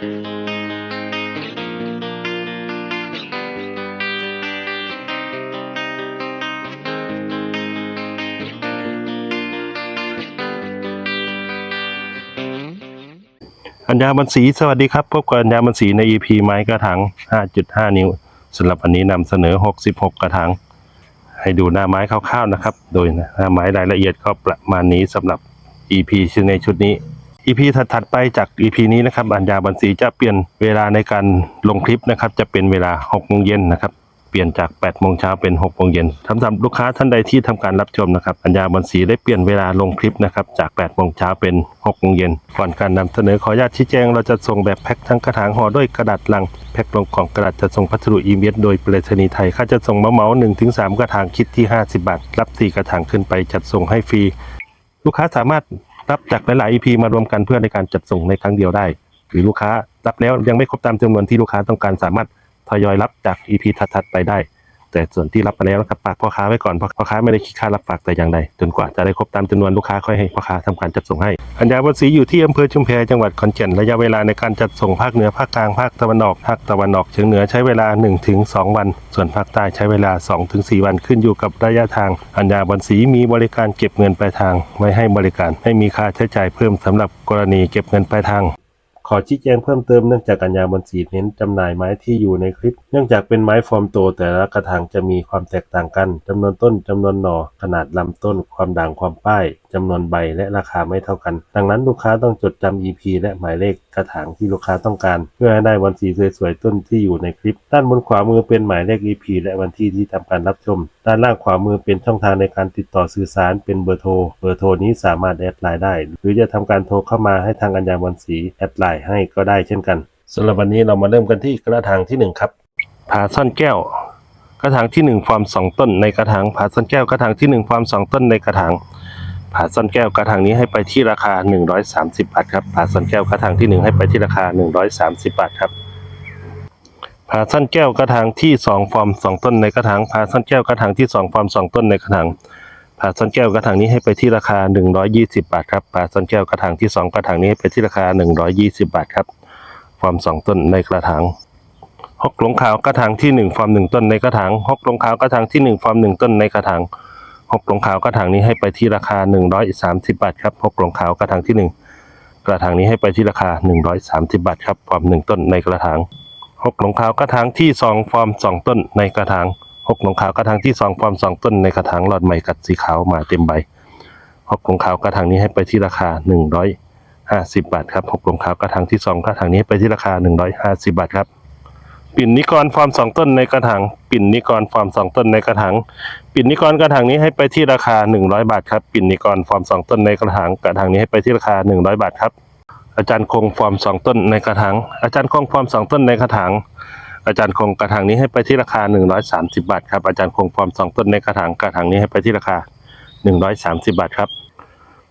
อัญญาบันสีสวัสดีครับ พบกับอัญญาบันสีใน EP ไม้กระถาง 5.5 นิ้วสำหรับวันนี้นำเสนอ 66 กระถาง ให้ดูหน้าไม้คร่าวๆนะครับ โดยหน้าไม้รายละเอียดก็ประมาณนี้สำหรับ EP ในชุดนี้ EP ถัดๆไปจาก EP นี้นะครับอัญญาบันสีจะเปลี่ยนเวลาในการลงคลิปนะครับ จะเป็นเวลา6โมงเย็นนะครับเปลี่ยนจาก8โมงเช้าเป็น6โมงเย็นสำหรับลูกค้าท่านใดที่ทำการรับชมนะครับอัญญาบันสีได้เปลี่ยนเวลาลงคลิปนะครับจาก8โมงเช้าเป็น6โมงเย็นก่อนการนำเสนอขออนุญาตชี้แจงเราจะส่งแบบแพ็คทั้งกระถางห่อด้วยกระดาษลังแพ็คลงของกระดาษจะส่งพัสดุอีเมลโดยไปรษณีย์ไทยค่าจะส่งเมาเมาหนึ่งถึงสามกระถางคิดที่ 50 บาท รับสี่กระถางขึ้นไปจัดส่งให้ฟรี ลูกค้าสามารถ รับจากหลายๆ EP มารวมกันเพื่อในการจัดส่งในครั้งเดียวได้ หรือลูกค้ารับแล้วยังไม่ครบตามจำนวนที่ลูกค้าต้องการสามารถทยอยรับจาก EP ถัดๆไปได้ แต่ส่วนที่รับมาแล้วนะครับฝากพ่อค้าไว้ก่อนเพราะพ่อค้าไม่ได้คิดค่ารับฝากแต่อย่างใดจนกว่าจะได้ครบตามจำนวนลูกค้าค่อยให้พ่อค้าทำการจัดส่งให้อัญญาบันศรีอยู่ที่อำเภอชุมแพจังหวัดขอนแก่นระยะเวลาในการจัดส่งภาคเหนือภาคกลางภาคตะวันออกภาคตะวันออกเฉียงเหนือใช้เวลา 1-2 วัน ส่วนภาคใต้ใช้เวลา 2-4 วันขึ้นอยู่กับระยะทาง อัญญาบันศรีมีบริการเก็บเงินปลายทางไว้ให้บริการไม่มีค่าใช้จ่ายเพิ่มสำหรับกรณีเก็บเงินปลายทาง ขอชี้แจงเพิ่มเติมเนื่องจากกัญญาบนสีเน้นจำหน่ายไม้ที่อยู่ในคลิป เนื่องจากเป็นไม้ฟอร์มโตแต่ละกระถางจะมีความแตกต่างกันจำนวนต้นจำนวนหน่อขนาดลำต้น ความด่างความป้าย จำนวนใบและราคาไม่เท่ากัน ดังนั้นลูกค้าต้องจดจำ EP และหมายเลขกระถางที่ลูกค้าต้องการ เพื่อให้ได้วันสีสวยๆต้นที่อยู่ในคลิป ด้านบนขวามือเป็นหมายเลข EP และวันที่ที่ทำการรับชม ด้านล่างขวามือเป็นช่องทางในการติดต่อสื่อสารเป็นเบอร์โทร เบอร์โทรนี้สามารถแอดไลน์ได้ หรือจะทำการโทรเข้ามาให้ทางกัญญาวันศรีแอดไลน์ให้ก็ได้เช่นกันสำหรับวันนี้เรามาเริ่มกันที่กระถางที่หนึ่งครับผาซ่อนแก้วกระถางที่หนึ่งฟอร์มสองต้นในกระถางผาซ่อนแก้วกระถางที่หนึ่งฟอร์มสองต้นในกระถาง ผาซ่อนแก้วกระถางนี้ให้ไปที่ราคา 130 บาทครับผาซ่อนแก้วกระถางที่หนึ่งให้ไปที่ราคา 130 บาทครับผาสั้นแก้วกระถางที่สองฟอร์มสองต้นในกระถางผาสั้นแก้วกระถางที่สองฟอร์มสองต้นในกระถางผาสั้นแก้วกระถางนี้ให้ไปที่ราคา 120 บาทครับผาสั้นแก้วกระถางที่สองกระถางนี้ให้ไปที่ราคา 120 บาทครับฟอร์มสองต้นในกระถางฮกหลงขาวกระถางที่หนึ่งฟอร์มหนึ่งต้นในกระถางฮกหลงขาวกระถางที่หนึ่งฟอร์มหนึ่งต้นในกระถาง ฮกหลงขาวกระถางนี้ให้ไปที่ราคา 130 บาทครับฮกหลงขาวกระถางที่หนึ่งกระถางนี้ให้ไปที่ราคา 130 บาทครับฟอร์มหนึ่งต้นในกระถางหกหลงขาวกระถางที่สองฟอร์มสองต้นในกระถางหกหลงขาวกระถางที่สองฟอร์มสองต้นในกระถางหลอดใหม่กัดสีขาวมาเต็มใบหกหลงขาวกระถางนี้ให้ไปที่ราคาหนึ่งร้อยห้าสิบบาทครับหกหลงขาวกระถางที่สองกระถางนี้ให้ไปที่ราคาหนึ่งร้อยห้าสิบบาทครับ ปิ่นนิกรฟอร์มสองต้นในกระถางปิ่นนิกรฟอร์มสองต้นในกระถางปิ่นนิกรกระถางนี้ให้ไปที่ราคาหนึ่งร้อยบาทครับปิ่นนิกรฟอร์มสองต้นในกระถางกระถางนี้ให้ไปที่ราคาหนึ่งร้อยบาทครับอาจารย์คงฟอร์มสองต้นในกระถางอาจารย์คงฟอร์มสองต้นในกระถางอาจารย์คงกระถางนี้ให้ไปที่ราคา 130 บาทครับอาจารย์คงฟอร์มสองต้นในกระถางกระถางนี้ให้ไปที่ราคา 130 บาทครับ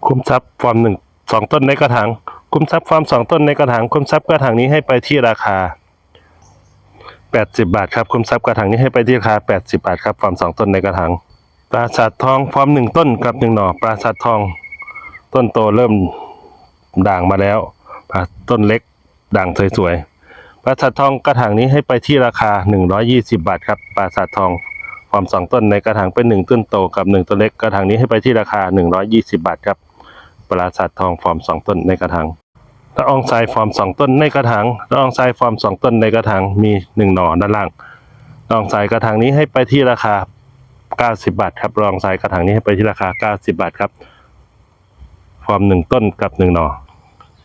คุ้มทรัพย์ฟอร์มหนึ่งสองต้นในกระถางคุ้มทรัพย์ฟอร์มสองต้นในกระถางคุ้มทรัพย์กระถางนี้ให้ไปที่ราคา 80 บาทครับคุมทรัพย์กระถางนี้ให้ไปที่ราคา 80 บาทครับฟอร์มสองต้นในกระถางปราสาททองฟอร์มหนึ่งต้นกับหนึ่งหน่อปราสาททอง ต้นโตเริ่มด่างมาแล้วต้นเล็กด่างสวยๆปราสาททองกระถางนี้ให้ไปที่ราคา 120 บาทครับปราสาททองฟอร์มสองต้นในกระถางเป็นหนึ่งต้นโตกับหนึ่งต้นเล็กกระถางนี้ให้ไปที่ราคา 120 บาทครับปราสาททองฟอร์มสองต้นในกระถาง ละอองทรายฟอร์มสองต้นในกระถางละอองทรายฟอร์มสองต้นในกระถางมีหนึ่งหน่อด้านล่างละอองทรายกระถางนี้ให้ไปที่ราคา 90 บาทครับละอองทรายกระถางนี้ให้ไปที่ราคา 90 บาทครับ ฟอร์มหนึ่งต้นกับหนึ่งหน่อ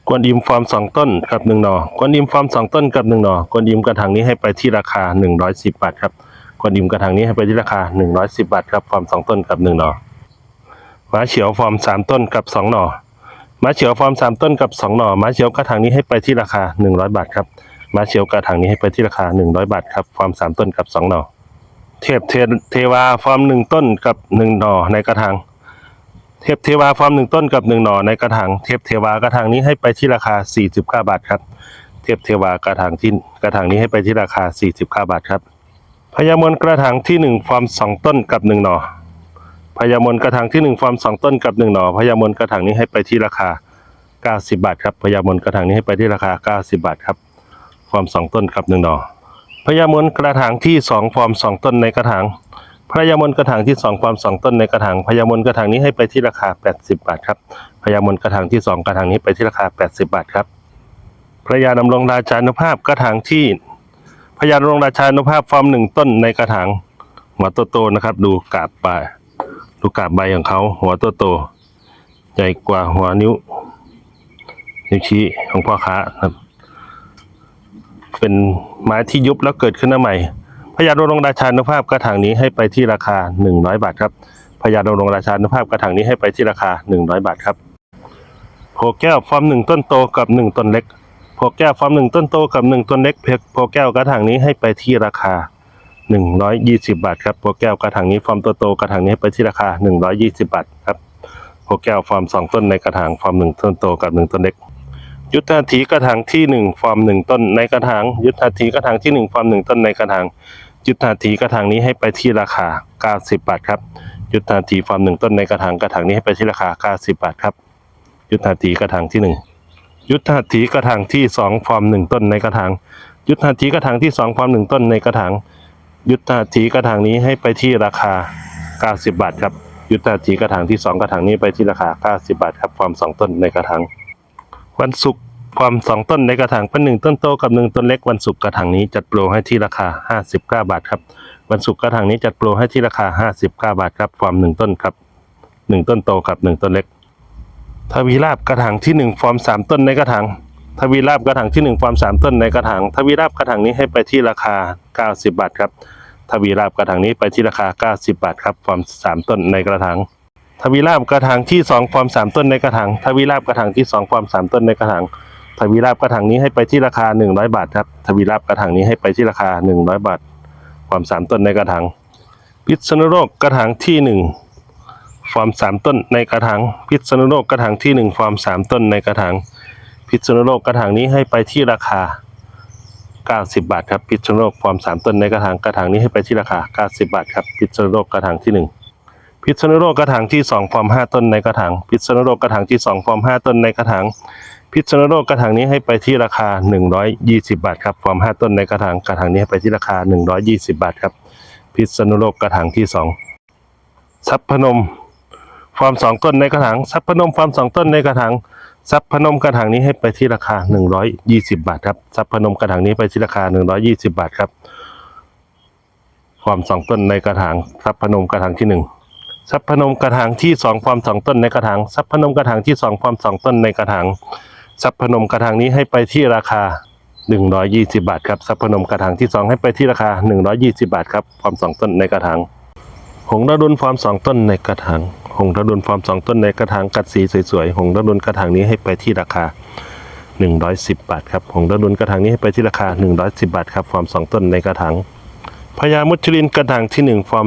กวนอิมฟอร์มสองต้นกับหนึ่งหน่อกวนอิมฟอร์มสองต้นกับหนึ่งหน่อกวนอิมกระถางนี้ให้ไปที่ราคาหนึ่งร้อยสิบบาทครับกวนอิมกระถางนี้ให้ไปที่ราคาหนึ่งร้อยสิบบาทครับฟอร์มสองต้นกับหนึ่งหน่อมาเฉียวฟอร์มสามต้นกับสองหน่อ ม้าเฉียวฟอร์มสามต้นกับสองหน่อม้าเฉียวกระถางนี้ให้ไปที่ราคาหนึ่งร้อยบาทครับม้าเฉียวกระถางนี้ให้ไปที่ราคาหนึ่งร้อยบาทครับฟอร์มสามต้นกับสองหน่อเทพเทวาฟอร์มหนึ่งต้นกับหนึ่งหน่อในกระถางเทพเทวาฟอร์มหนึ่งต้นกับหนึ่งหน่อในกระถางเทพเทวากระถางนี้ให้ไปที่ราคา49บเก้าบาทครับเทพเทวากระถางที่กระถางนี้ให้ไปที่ราคา49บเก้าบาทครับพญามวนกระถางที่หนึ่งฟอร์มสองต้นกับหนึ่งหน่อ พญามนกระถางที่หนึ่งฟอร์มสองต้นกับหนึ่งหน่อพญามนกระถางนี้ให้ไปที่ราคา 90 บาทครับพญามนกระถางนี้ให้ไปที่ราคา 90 บาทครับความสองต้นกับหนึ่งดอพญามนกระถางที่สองฟอร์มสองต้นในกระถางพญามนกระถางที่สองความสองต้นในกระถางพญามนกระถางนี้ให้ไปที่ราคา 80 บาทครับพญามนกระถางที่สองกระถางนี้ไปที่ราคา 80 บาทครับพระยาดำรงราชานุภาพกระถางที่พญาดำรงราชานุภาพฟอร์มหนึ่งต้นในกระถางหัวโตๆนะครับ ดูกาบใบ ดูกาบใบของเขาหัวโตใหญ่กว่าหัวนิ้ว นิ้วชี้ของพ่อค้าครับ เป็นไม้ที่ยุบแล้วเกิดขึ้นมาใหม่ พญาโดรงราชานุภาพกระถางนี้ให้ไปที่ราคา 100 บาทครับพญาโดรงราชานุภาพกระถางนี้ให้ไปที่ราคา 100 บาทครับโพแก้วฟอร์มหนึ่งต้นโตกับหนึ่งต้นเล็กโพแก้วฟอร์มหนึ่งต้นโตกับหนึ่งต้นเล็กเพกโพแก้วกระถางนี้ให้ไปที่ราคา 120 บาทครับโพแก้วกระถางนี้ฟอร์มโตโตกระถางนี้ไปที่ราคา 120 บาทครับโพแก้วฟอร์มสองต้นในกระถางฟอร์มหนึ่งต้นโตกับหนึ่งต้นเล็ก ยุทธาถีกระถางที่หนึ่งฟอร์มหนึ่งต้นในกระถาง ยุทธาถีกระถางที่หนึ่งฟอร์มหนึ่งต้นในกระถาง ยุทธาถีกระถางนี้ให้ไปที่ราคา 90 บาทครับ ยุทธาถีฟอร์มหนึ่งต้นในกระถางกระถางนี้ให้ไปที่ราคา 90 บาทครับ ยุทธาถีกระถางที่หนึ่งยุทธาถีกระถางที่สองฟอร์มหนึ่งต้นในกระถาง ยุทธาถีกระถางที่สองฟอร์มหนึ่งต้นในกระถาง ยุทธาถีกระถางนี้ให้ไปที่ราคา 90 บาทครับ ยุทธาถีกระถางที่สองกระถางนี้ไปที่ราคา 90 บาทครับฟอร์มสองต้นในกระถาง วันศุกร์ความสองต้นในกระถางเป็นหนึ่งต้นโตกับหนึ่งต้นเล็ก วันศุกร์กระถางนี้จัดโปรให้ที่ราคา 59 บาทครับ วันศุกร์กระถางนี้จัดโปรให้ที่ราคา 59 บาทครับฟอร์มหนึ่งต้นครับหนึ่งต้นโตกับหนึ่งต้นเล็ก ทวีราบกระถางที่หนึ่งฟอร์มสามต้นในกระถางทวีราบกระถางที่หนึ่งฟอร์มสามต้นในกระถาง ทวีราบกระถางนี้ให้ไปที่ราคา 90 บาทครับ ทวีราบกระถางนี้ไปที่ราคา 90 บาทครับฟอร์มสามต้นในกระถางทวีราบกระถางที่สองฟอร์มสามต้นในกระถางทวีราบกระถางที่สองฟอร์มสามต้นในกระถางทวีราบกระถางนี้ให้ไปที่ราคาหนึ่งร้อยบาทครับทวีราบกระถางนี้ให้ไปที่ราคาหนึ่งร้อยบาทฟอร์มสามต้นในกระถางพิษณุโลกกระถางที่หนึ่งฟอร์มสามต้นในกระถางพิษณุโลกกระถางที่หนึ่งฟอร์มสามต้นในกระถางพิษณุโลกกระถางนี้ให้ไปที่ราคา 90 บาทครับพิษณุโลกฟอร์มสามต้นในกระถางกระถางนี้ให้ไปที่ราคา 90 บาทครับพิษณุโลกกระถางที่หนึ่งพิษณุโลกกระถางที่สองฟอร์มห้าต้นในกระถางพิษณุโลกกระถางที่สองฟอร์มห้าต้นในกระถางพิษณุโลกกระถางนี้ให้ไปที่ราคา 120 บาทครับฟอร์มห้าต้นในกระถางกระถางนี้ให้ไปที่ราคา 120 บาทครับพิษณุโลกกระถางที่สองซับพนมฟอร์มสองต้นในกระถางซับพนมฟอร์มสองต้นในกระถาง ซับพนมกระถางนี้ให้ไปที่ราคา 120 บาทครับซับพนมกระถางนี้ไปที่ราคา 120 บาทครับฟอร์มสองต้นในกระถางซับพนมกระถางที่หนึ่งซับพนมกระถางที่สองฟอร์มสองต้นในกระถางซับพนมกระถางที่สองฟอร์มสองต้นในกระถางซับพนมกระถางนี้ให้ไปที่ราคา 120 บาทครับซับพนมกระถางที่สองให้ไปที่ราคา 120 บาทครับฟอร์มสองต้นในกระถางหงระดุนฟอร์มสองต้นในกระถาง หงระดุนฟอร์มสองต้นในกระถางกัดสีสวยๆหงระดุนกระถางนี้ให้ไปที่ราคา 110 บาทครับหงระดุนกระถางนี้ให้ไปที่ราคา 110 บาทครับฟอร์มสองต้นในกระถางพญามุจลินกระถางที่หนึ่งฟอร์ม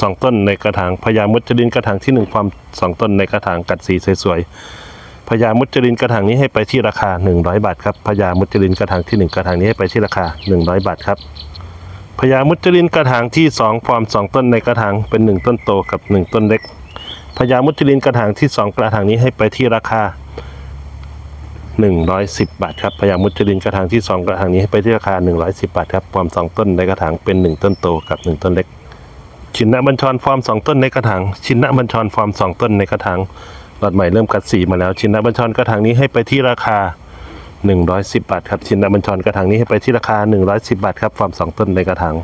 สองต้นในกระถางพญามุจลินกระถางที่หนึ่งความสองต้นในกระถางกัดสีสวยๆพญามุจลินกระถางนี้ให้ไปที่ราคา 100 บาทครับพญามุจลินกระถางที่หนึ่งกระถางนี้ให้ไปที่ราคา 100 บาทครับพญามุจลินกระถางที่สองฟอร์มสองต้นในกระถางเป็นหนึ่งต้นโตกับหนึ่งต้นเล็ก พญามุจลินกระถางที่สองกระถางนี้ให้ไปที่ราคา 110 บาทครับพญามุจลินกระถางที่สองกระถางนี้ให้ไปที่ราคา 110 บาทครับฟอร์มสองต้นในกระถางเป็นหนึ่งต้นโตกับหนึ่งต้นเล็ก ชินนะบัญชรฟอร์มสองต้นในกระถาง ชินนะบัญชรฟอร์มสองต้นในกระถางหลอดใหม่เริ่มกัดสีมาแล้ว ชินนะบัญชรกระถางนี้ให้ไปที่ราคา 110 บาทครับ ชินนะบัญชรกระถางนี้ให้ไปที่ราคา 110 บาทครับฟอร์มสองต้นในกระถาง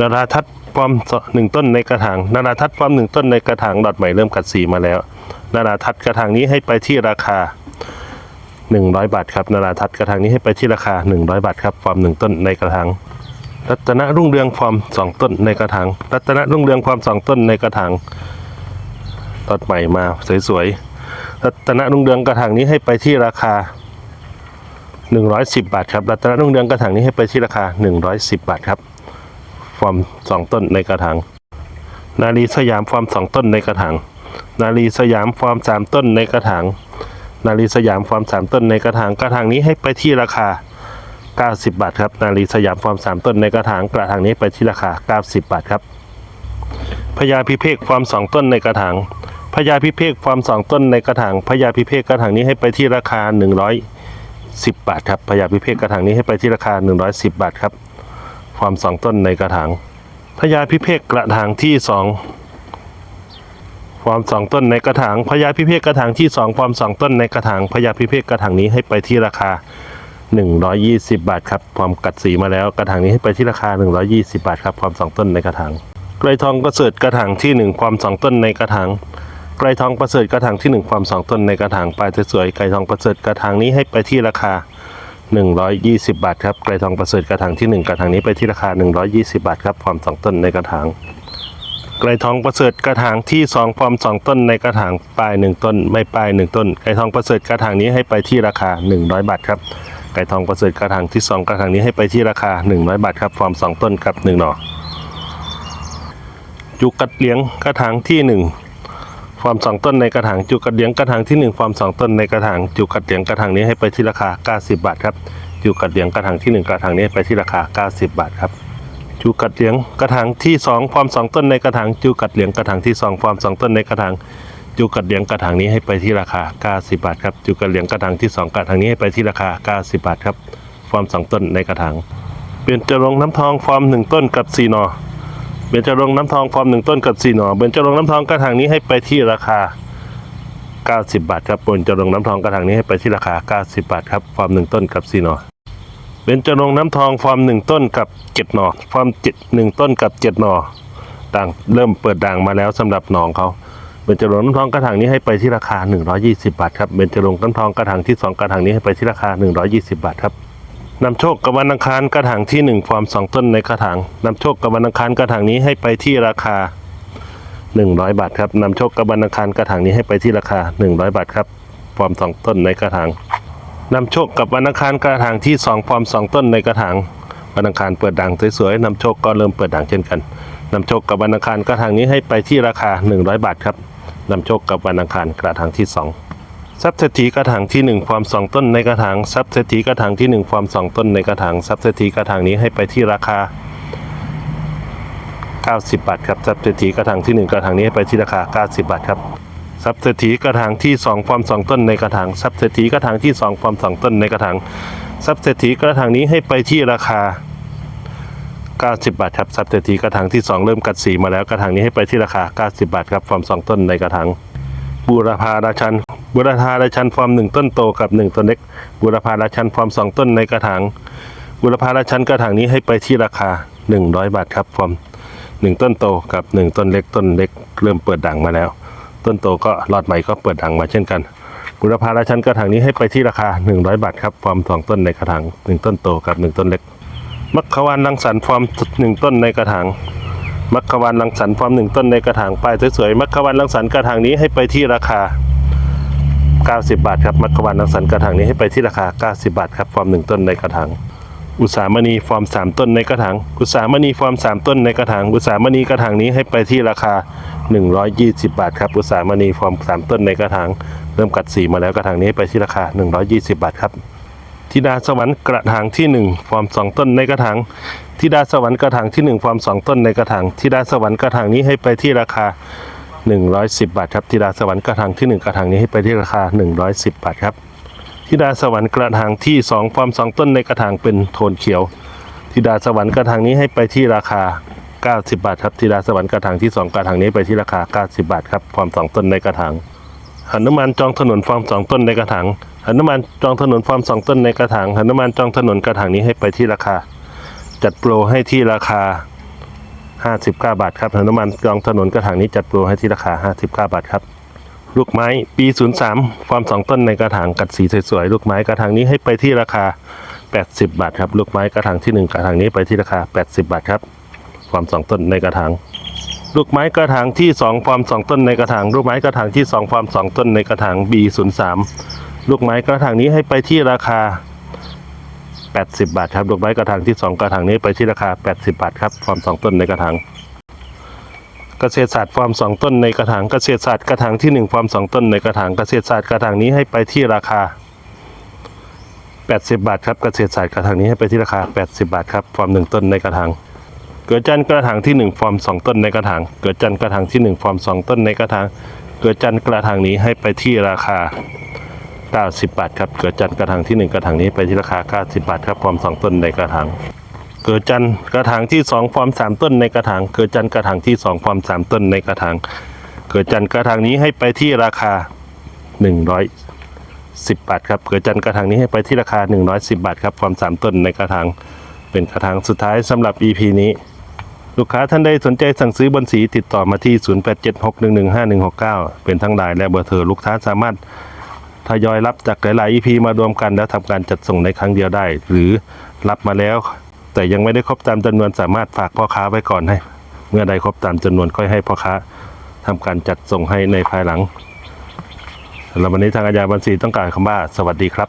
นาราทัศน์ ฟอร์มหนึ่งต้นในกระถางนาราทัศน์ฟอร์มหนึ่งต้นในกระถางหลอดใหม่เริ่มกัดสีมาแล้วนาราทัศน์กระถางนี้ให้ไปที่ราคา 100 บาทครับนาราทัศน์กระถางนี้ให้ไปที่ราคา 100 บาทครับฟอร์มหนึ่งต้นในกระถางรัตนรุ่งเรืองฟอร์มสองต้นในกระถางรัตนรุ่งเรืองฟอร์มสองต้นในกระถางตอดใหม่มาสวยๆรัตนรุ่งเรืองกระถางนี้ให้ไปที่ราคา110 บาทครับรัตนรุ่งเรืองกระถางนี้ให้ไปที่ราคา 110 บาทครับ ฟอร์มสองต้นในกระถางนาลีสยามฟอร์มสองต้นในกระถางนาลีสยามฟอร์มสามต้นในกระถางนาลีสยามฟอร์มสามต้นในกระถางกระถางนี้ให้ไปที่ราคา 90 บาทครับ นาลีสยามฟอร์มสามต้นในกระถางกระถางนี้ไปที่ราคา 90 บาทครับพญาพิเภกฟอร์มสองต้นในกระถางพญาพิเภกฟอร์มสองต้นในกระถางพญาพิเภกกระถางนี้ให้ไปที่ราคา10บาทครับพญาพิเภกกระถางนี้ให้ไปที่ราคา 110 บาทครับ ความสองต้นในกระถางพญาพิเภกกระถางที่สองความสองต้นในกระถางพญาพิเภกกระถางที่สองความสองต้นในกระถางพญาพิเภกกระถางนี้ให้ไปที่ราคา 120 บาทครับความกัดสีมาแล้วกระถางนี้ให้ไปที่ราคา 120 บาทครับความสองต้นในกระถางไกรทองประเสริฐกระถางที่หนึ่งความสองต้นในกระถางไกรทองประเสริฐกระถางที่หนึ่งความสองต้นในกระถางปลายสวยๆไกรทองประเสริฐกระถางนี้ให้ไปที่ราคา 120 บาทครับไกรทองประเสริฐกระถางที่หนึ่งกระถางนี้ไปที่ราคา 120 บาทครับความสองต้นในกระถางไกรทองประเสริฐกระถางที่สองฟอร์มสองต้นในกระถางปลายหนึ่งต้น ไม่ปลายหนึ่งต้นไกรทองประเสริฐกระถางนี้ให้ไปที่ราคา 100 บาทครับไก่ทองประเสริฐกระถางที่สองกระถางนี้ให้ไปที่ราคา 100 บาทครับฟอร์มสองต้นกับหนึ่งหน่อจุกกัดเลี้ยงกระถางที่หนึ่ง ฟอร์มสองต้นในกระถางจุกัดเลี้ยงกระถางที่หนึ่งฟอร์มสองต้นในกระถางจุกัดเลี้ยงกระถางนี้ให้ไปที่ราคา 90 บาทครับจุกัดเลี้ยงกระถางที่หนึ่งกระถางนี้ไปที่ราคา 90 บาทครับจูกัดเลียงกระถางที่สองความสองต้นในกระถางจูกัดเลียงกระถางที่สองความสองต้นในกระถางจูกัดเลียงกระถางนี้ให้ไปที่ราคา 90 บาทครับจูกัดเลียงกระถางที่สองกระถางนี้ให้ไปที่ราคา 90 บาทครับฟอร์มสองต้นในกระถางเปลี่ยนจะลงน้ำทองฟอร์มหนึ่งต้นกับสี่หนอ เปลี่ยนจะลงน้ำทองฟอร์มหนึ่งต้นกับสี่หน่อเปลี่ยนจะลงน้ำทองกระถางนี้ให้ไปที่ราคา 90 บาทครับเปลี่ยนจะลงน้ำทองกระถางนี้ให้ไปที่ราคา 90 บาทครับฟอร์มหนึ่งต้นกับสี่หน่อเบญจรงน้ำทองฟอร์มหนึ่งต้นกับเจ็ดหน่อฟอร์มเจ็ดหนึ่งต้นกับเจ็ดหน่อด่างเริ่มเปิดด่างมาแล้วสำหรับหนองเขาเบญจรงน้ำทองกระถางนี้ให้ไปที่ราคา 120 บาทครับเบญจรงน้ำทองกระถางที่สองกระถางนี้ให้ไปที่ราคา 120 บาทครับ นำโชคกับวันอังคารกระถางที่หนึ่งฟอมสองต้นในกระถางนำโชคกับวันอังคารกระถางนี้ให้ไปที่ราคา 100 บาทครับนำโชคกับวันอังคารกระถางนี้ให้ไปที่ราคา 100 บาทครับฟอร์มสองต้นในกระถางนำโชคกับวันอังคารกระถางที่สองฟอมสองต้นในกระถางวันอังคารเปิดด่างสวยๆนำโชคก็เริ่มเปิดด่างเช่นกันนำโชคกับวันอังคารกระถางนี้ให้ไปที่ราคา 100 บาทครับนำโชคกับวันอังคารกระถางที่สอง ทรัพย์เศรษฐีกระถางที่หนึ่งฟอร์มสองต้นในกระถางทรัพย์เศรษฐีกระถางที่หนึ่งฟอร์มสองต้นในกระถางทรัพย์เศรษฐีกระถางนี้ให้ไปที่ราคา 90 บาทครับทรัพย์เศรษฐีกระถางที่หนึ่งกระถางนี้ให้ไปที่ราคา 90 บาทครับซับเศรษฐีกระถางที่สองฟอร์มสองต้นในกระถางซับเศรษฐีกระถางที่สองฟอร์มสองต้นในกระถางซับเศรษฐีกระถางนี้ให้ไปที่ราคา90 บาทครับซับเศรษฐีกระถางที่สองเริ่มกัดสีมาแล้วกระถางนี้ให้ไปที่ราคา 90 บาทครับฟอร์มสองต้นในกระถาง บูรพาราชันบูรพาราชันฟอร์มหนึ่งต้นโตกับหนึ่งต้นเล็กบูรพาราชันฟอร์มสองต้นในกระถางบูรพาราชันกระถางนี้ให้ไปที่ราคา 100 บาทครับฟอร์มหนึ่งต้นโตกับหนึ่งต้นเล็กต้นเล็กเริ่มเปิดด่างมาแล้ว ต้นโตก็รอดใหม่ก็เปิดด่างมาเช่นกันบุรพาราชันกระถางนี้ให้ไปที่ราคา 100 บาทครับฟอร์มสองต้นในกระถางหนึ่งต้นโตกับหนึ่งต้นเล็ก มัคควานรังสรรค์ฟอร์มหนึ่งต้นในกระถาง มัคควานรังสรรค์ฟอร์มหนึ่งต้นในกระถางป้ายสวยๆมัคควานรังสรรค์กระถางนี้ให้ไปที่ราคา 90 บาทครับมัคควานรังสรรค์กระถางนี้ให้ไปที่ราคา 90 บาทครับฟอร์มหนึ่งต้นในกระถางอุสามณีฟอร์มสามต้นในกระถาง อุสามณีฟอร์มสามต้นในกระถาง อุสามณีกระถางนี้ให้ไปที่ราคา 120 บาทครับ อุสามณีฟอร์มสามต้นในกระถาง เริ่มกัดสีมาแล้วกระถางนี้ไปที่ราคา 120 บาทครับ ธิดาสวรรค์กระถางที่ 1 ฟอร์มสองต้นในกระถางธิดาสวรรค์กระถางที่ 1 ฟอร์มสองต้นในกระถางธิดาสวรรค์กระถางนี้ให้ไปที่ราคา 110 บาทครับธิดาสวรรค์กระถางที่ 1 กระถางนี้ให้ไปที่ราคา 110 บาทครับธิดาสวรรค์กระถางที่ 2 ฟอร์มสองต้นในกระถางเป็นโทนเขียวธิดาสวรรค์กระถางนี้ให้ไปที่ราคา90 บาทครับธิดาสวรรค์กระถางที่ 2 กระถางนี้ไปที่ราคา 90 บาทครับฟอร์มสองต้นในกระถางหนุมานจองถนนฟอร์มสองต้นในกระถาง หนุมานจองถนนฟอร์มสองต้นในกระถางหนุมานจองถนนกระถางนี้ให้ไปที่ราคา จัดโปรให้ที่ราคา 59 บาทครับหนุมานจองถนนกระถางนี้จัดโปรให้ที่ราคา 59 บาทครับ ลูกไม้ปี 03 ฟอร์มสองต้นในกระถางกัดสีสวยๆลูกไม้กระถางนี้ให้ไปที่ราคา 80 บาทครับลูกไม้กระถางที่ 1 กระถางนี้ไปที่ราคา 80 บาทครับฟอร์มสองต้นในกระถางลูกไม้กระถางที่2ฟอร์มสองต้นในกระถางลูกไม้กระถางที่2ฟอร์มสองต้นในกระถาง B03 ลูกไม้กระถางนี้ให้ไปที่ราคา 80 บาทครับลูกไม้กระถางที่ 2 กระถางนี้ไปที่ราคา 80 บาทครับฟอร์มสองต้นในกระถางเกษตรศาสตร์ฟาร์มสองต้นในกระถางเกษตรศาสตร์กระถางที่หนึ่งฟาร์มสองต้นในกระถางเกษตรศาสตร์กระถางนี้ให้ไปที่ราคา 80 บาทครับเกษตรศาสตร์กระถางนี้ให้ไปที่ราคา 80 บาทครับฟาร์มหนึ่งต้นในกระถางเกิดจันทร์กระถางที่หนึ่งฟาร์มสองต้นในกระถางเกิดจันทร์กระถางที่หนึ่งฟาร์มสองต้นในกระถางเกิดจันทร์กระถางนี้ให้ไปที่ราคา 90 บาทครับ เกิดจันทร์กระถางที่ 1 กระถางนี้ไปที่ราคา 90 บาทครับพร้อม 2 ต้นในกระถางเกิดจันทร์กระถางที่ 2 ฟอร์ม 3 ต้นในกระถางเกิดจันทร์กระถางที่ 2 ฟอร์ม 3 ต้นในกระถางเกิดจันทร์กระถางนี้ให้ไปที่ราคา 110 บาทครับเกิดจันทร์กระถางนี้ให้ไปที่ราคา 110 บาทครับฟอร์ม 3 ต้นในกระถางเป็นกระถางสุดท้ายสำหรับ EP นี้ลูกค้าท่านใดสนใจสั่งซื้อบนสีติดต่อมาที่ 0876115169 เป็นทั้งไลน์และเบอร์โทรลูกค้าสามารถ ทยอยรับจากหลายๆ EP มารวมกันแล้วทำการจัดส่งในครั้งเดียวได้ หรือรับมาแล้ว แต่ยังไม่ได้ครบตามจำนวนสามารถฝากพ่อค้าไว้ก่อนให้ เมื่อใดครบตามจำนวนค่อยให้พ่อค้าทำการจัดส่งให้ในภายหลังสำหรับวันนี้ทางอาจารย์บัญชีต้องการคำว่าสวัสดีครับ